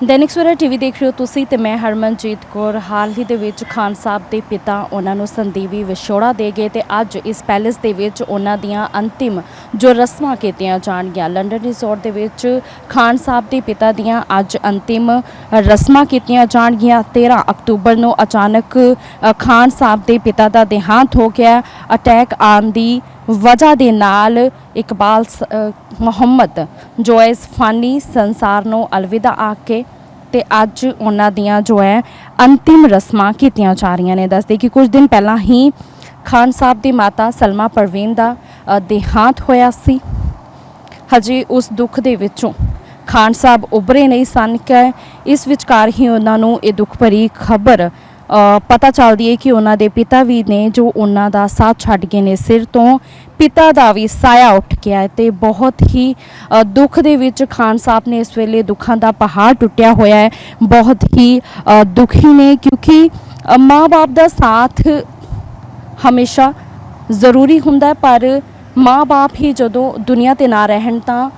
ਦੈਨਿਕ Savera TV ਦੇਖ ਰਹੇ ਹੋ ਤੁਸੀਂ ਤੇ ਮੈਂ ਹਰਮਨਜੀਤ ਕੌਰ। ਹਾਲ ਹੀ ਦੇ ਵਿੱਚ ਖਾਨ ਸਾਹਿਬ ਦੇ ਪਿਤਾ ਉਹਨਾਂ ਨੂੰ ਸੰਦੀਵੀ ਵਿਛੋੜਾ ਦੇ ਗਏ ਤੇ ਅੱਜ ਇਸ ਪੈਲੇਸ ਦੇ ਵਿੱਚ ਉਹਨਾਂ ਦੀਆਂ ਅੰਤਿਮ ਜੋ ਰਸਮਾਂ ਕੀਤੀਆਂ ਜਾਣਗੀਆਂ। ਲੰਡਨ ਰਿਜ਼ੋਰਟ ਦੇ ਵਿੱਚ ਖਾਨ ਸਾਹਿਬ ਦੇ ਪਿਤਾ ਦੀਆਂ ਅੱਜ ਅੰਤਿਮ ਰਸਮਾਂ ਕੀਤੀਆਂ ਜਾਣਗੀਆਂ। 13 ਅਕਤੂਬਰ ਨੂੰ ਅਚਾਨਕ ਖਾਨ ਸਾਹਿਬ ਦੇ ਪਿਤਾ ਦਾ ਦੇਹਾਂਤ ਹੋ ਗਿਆ। ਅਟੈਕ ਆਉਣ ਦੀ ਵਜ੍ਹਾ ਦੇ ਨਾਲ ਇਕਬਾਲ ਸ- ਮੁਹੰਮਦ ਜੋ ਹੈ ਇਸ ਫਾਨੀ ਸੰਸਾਰ ਨੂੰ ਅਲਵਿਦਾ ਆਖ ਕੇ ਤੇ ਅੱਜ ਉਹਨਾਂ ਦੀਆਂ ਜੋ ਹੈ ਅੰਤਿਮ ਰਸਮਾਂ ਕੀਤੀਆਂ ਜਾ ਰਹੀਆਂ ਨੇ। ਦੱਸਦੇ ਕਿ ਕੁਝ ਦਿਨ ਪਹਿਲਾਂ ਹੀ ਖਾਨ ਸਾਹਿਬ ਦੀ ਮਾਤਾ ਸਲਮਾ ਪਰਵੀਨ ਦਾ ਦੇਹਾਂਤ ਹੋਇਆ ਸੀ। ਹਜੇ ਉਸ ਦੁੱਖ ਦੇ ਵਿੱਚੋਂ ਖਾਨ ਸਾਹਿਬ ਉਭਰੇ ਨਹੀਂ ਸਨ। ਕਿ ਇਸ ਵਿਚਕਾਰ ਹੀ ਉਹਨਾਂ ਨੂੰ ਇਹ ਦੁੱਖ ਭਰੀ ਖਬਰ ਪਤਾ ਚੱਲਦੀ ਹੈ ਕਿ ਉਹਨਾਂ ਦੇ ਪਿਤਾ ਵੀ ਨੇ ਜੋ ਉਹਨਾਂ ਦਾ ਸਾਥ ਛੱਡ ਗਏ ਨੇ ਸਿਰ ਤੋਂ, ਪਿਤਾ ਦਾ ਵੀ ਸਾਇਆ ਉੱਠ ਗਿਆ ਹੈ ਤੇ ਬਹੁਤ ਹੀ ਦੁੱਖ ਦੇ ਵਿੱਚ ਖਾਨ ਸਾਹਿਬ ਨੇ ਇਸ ਵੇਲੇ ਦੁੱਖਾਂ ਦਾ ਪਹਾੜ ਟੁੱਟਿਆ ਹੋਇਆ ਹੈ। ਬਹੁਤ ਹੀ ਦੁਖੀ ਨੇ ਕਿਉਂਕਿ ਮਾਂ-ਬਾਪ ਦਾ ਸਾਥ ਹਮੇਸ਼ਾ ਜ਼ਰੂਰੀ ਹੁੰਦਾ ਪਰ ਮਾਂ-ਬਾਪ ਹੀ ਜਦੋਂ ਦੁਨੀਆ ਤੇ ਨਾ ਰਹਿਣ ਤਾਂ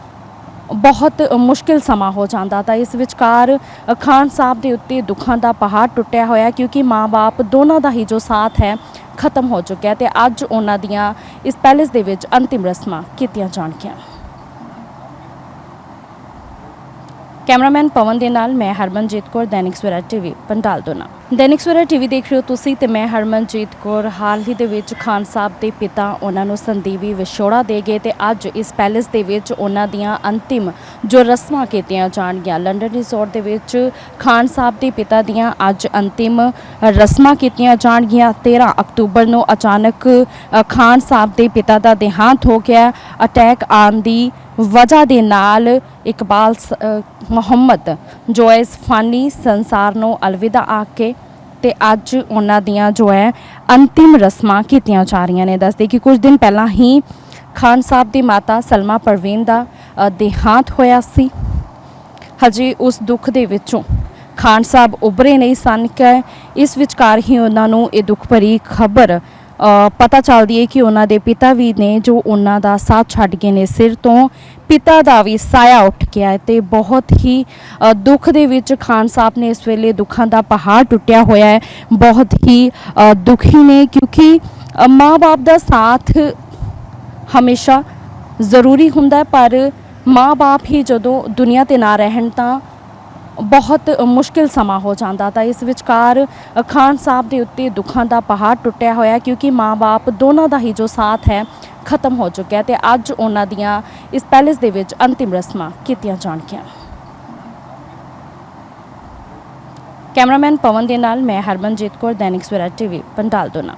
ਬਹੁਤ ਮੁਸ਼ਕਿਲ ਸਮਾਂ ਹੋ ਜਾਂਦਾ ਤਾਂ ਇਸ ਵਿਚਕਾਰ ਖਾਨ ਸਾਹਿਬ ਦੇ ਉੱਤੇ ਦੁੱਖਾਂ ਦਾ ਪਹਾੜ ਟੁੱਟਿਆ ਹੋਇਆ ਕਿਉਂਕਿ ਮਾਂ-ਬਾਪ ਦੋਨਾਂ ਦਾ ਹੀ ਜੋ ਸਾਥ ਹੈ, ਖਤਮ ਹੋ ਚੁੱਕਿਆ ਤੇ ਅੱਜ ਉਹਨਾਂ ਦੀਆਂ ਇਸ ਪੈਲੇਸ ਦੇ ਵਿੱਚ ਅੰਤਿਮ ਰਸਮਾਂ ਕੀਤੀਆਂ ਜਾਣਗੀਆਂ। ਕੈਮਰਾਮੈਨ ਪਵਨ ਦੇ ਨਾਲ ਮੈਂ ਹਰਮਨਜੀਤ ਕੌਰ, ਦੈਨਿਕ ਸਵੇਰਾ ਟੀਵੀ ਪੰਡਾਲ ਦੋਨਾ। ਦੈਨਿਕ ਸਵੇਰਾ ਟੀਵੀ ਦੇਖ ਰਹੇ ਹੋ ਤੁਸੀਂ ਤੇ ਮੈਂ ਹਰਮਨਜੀਤ ਕੌਰ। ਹਾਲ ਹੀ ਦੇ ਵਿੱਚ ਖਾਨ ਸਾਹਿਬ ਦੇ ਪਿਤਾ, ਉਹਨਾਂ ਨੂੰ ਸੰਦੀਵੀ ਵਿਛੋੜਾ ਦੇ ਗਏ ਤੇ ਅੱਜ ਇਸ ਪੈਲੇਸ ਦੇ ਵਿੱਚ ਉਹਨਾਂ ਦੀਆਂ ਅੰਤਿਮ ਜੋ ਰਸਮਾਂ ਕੀਤੀਆਂ ਜਾਣਗੀਆਂ। ਲੰਡਨ ਰਿਜ਼ੋਰਟ ਦੇ ਵਿੱਚ ਖਾਨ ਸਾਹਿਬ ਦੇ ਪਿਤਾ ਦੀਆਂ ਅੱਜ ਅੰਤਿਮ ਰਸਮਾਂ ਕੀਤੀਆਂ ਜਾਣਗੀਆਂ। 13 ਅਕਤੂਬਰ ਨੂੰ ਅਚਾਨਕ ਖਾਨ ਸਾਹਿਬ ਦੇ ਪਿਤਾ ਦਾ ਦੇਹਾਂਤ ਹੋ ਗਿਆ। ਅਟੈਕ ਆਉਣ ਦੀ ਵਜ੍ਹਾ ਦੇ ਨਾਲ ਇਕਬਾਲ ਸ- ਮੁਹੰਮਦ ਜੋ ਹੈ ਇਸ ਫਾਨੀ ਸੰਸਾਰ ਨੂੰ ਅਲਵਿਦਾ ਆਖ ਕੇ ਤੇ ਅੱਜ ਉਹਨਾਂ ਦੀਆਂ ਜੋ ਹੈ ਅੰਤਿਮ ਰਸਮਾਂ ਕੀਤੀਆਂ ਜਾ ਰਹੀਆਂ ਨੇ। ਦੱਸਦੇ ਕਿ ਕੁਝ ਦਿਨ ਪਹਿਲਾਂ ਹੀ ਖਾਨ ਸਾਹਿਬ ਦੀ ਮਾਤਾ ਸਲਮਾ ਪਰਵੀਨ ਦਾ ਦੇਹਾਂਤ ਹੋਇਆ ਸੀ। ਹਜੇ ਉਸ ਦੁੱਖ ਦੇ ਵਿੱਚੋਂ ਖਾਨ ਸਾਹਿਬ ਉਭਰੇ ਨਹੀਂ ਸਨ। ਕਿ ਇਸ ਵਿਚਕਾਰ ਹੀ ਉਹਨਾਂ ਨੂੰ ਇਹ ਦੁੱਖ ਭਰੀ ਖਬਰ ਪਤਾ ਚੱਲਦੀ ਹੈ ਕਿ ਉਹਨਾਂ ਦੇ ਪਿਤਾ ਵੀ ਨੇ ਜੋ ਉਹਨਾਂ ਦਾ ਸਾਥ ਛੱਡ ਗਏ ਨੇ ਸਿਰ ਤੋਂ ਪਿਤਾ ਦਾ ਵੀ ਸਾਇਆ ਉੱਠ ਗਿਆ ਹੈ ਤੇ ਬਹੁਤ ਹੀ ਦੁੱਖ ਦੇ ਵਿੱਚ ਖਾਨ ਸਾਹਿਬ ਨੇ ਇਸ ਵੇਲੇ ਦੁੱਖਾਂ ਦਾ ਪਹਾੜ ਟੁੱਟਿਆ ਹੋਇਆ ਹੈ। ਬਹੁਤ ਹੀ ਦੁਖੀ ਨੇ ਕਿਉਂਕਿ ਅ, ਮਾਂ-ਬਾਪ ਦਾ ਸਾਥ ਹਮੇਸ਼ਾ ਜ਼ਰੂਰੀ ਹੁੰਦਾ ਪਰ ਮਾਂ-ਬਾਪ ਹੀ ਜਦੋਂ ਦੁਨੀਆ ਤੇ ਨਾ ਰਹਿਣ ਤਾਂ ਬਹੁਤ ਮੁਸ਼ਕਿਲ ਸਮਾਂ ਹੋ ਜਾਂਦਾ ਤਾਂ ਇਸ ਵਿਚਕਾਰ ਖਾਨ ਸਾਹਿਬ ਦੇ ਉੱਤੇ ਦੁੱਖਾਂ ਦਾ ਪਹਾੜ ਟੁੱਟਿਆ ਹੋਇਆ ਕਿਉਂਕਿ ਮਾਂ-ਬਾਪ ਦੋਨਾਂ ਦਾ ਹੀ ਜੋ ਸਾਥ ਹੈ, ਖਤਮ ਹੋ ਚੁੱਕਿਆ ਤੇ ਅੱਜ ਉਹਨਾਂ ਦੀਆਂ ਇਸ ਪੈਲੇਸ ਦੇ ਵਿੱਚ ਅੰਤਿਮ ਰਸਮਾਂ ਕੀਤੀਆਂ ਜਾਣਗੀਆਂ। ਕੈਮਰਾਮੈਨ ਪਵਨ ਦੇ ਨਾਲ ਮੈਂ ਹਰਮਨਜੀਤ ਕੌਰ, ਦੈਨਿਕ ਸਵੇਰਾ ਟੀਵੀ, ਪੰਡਾਲ ਦੋਨਾ।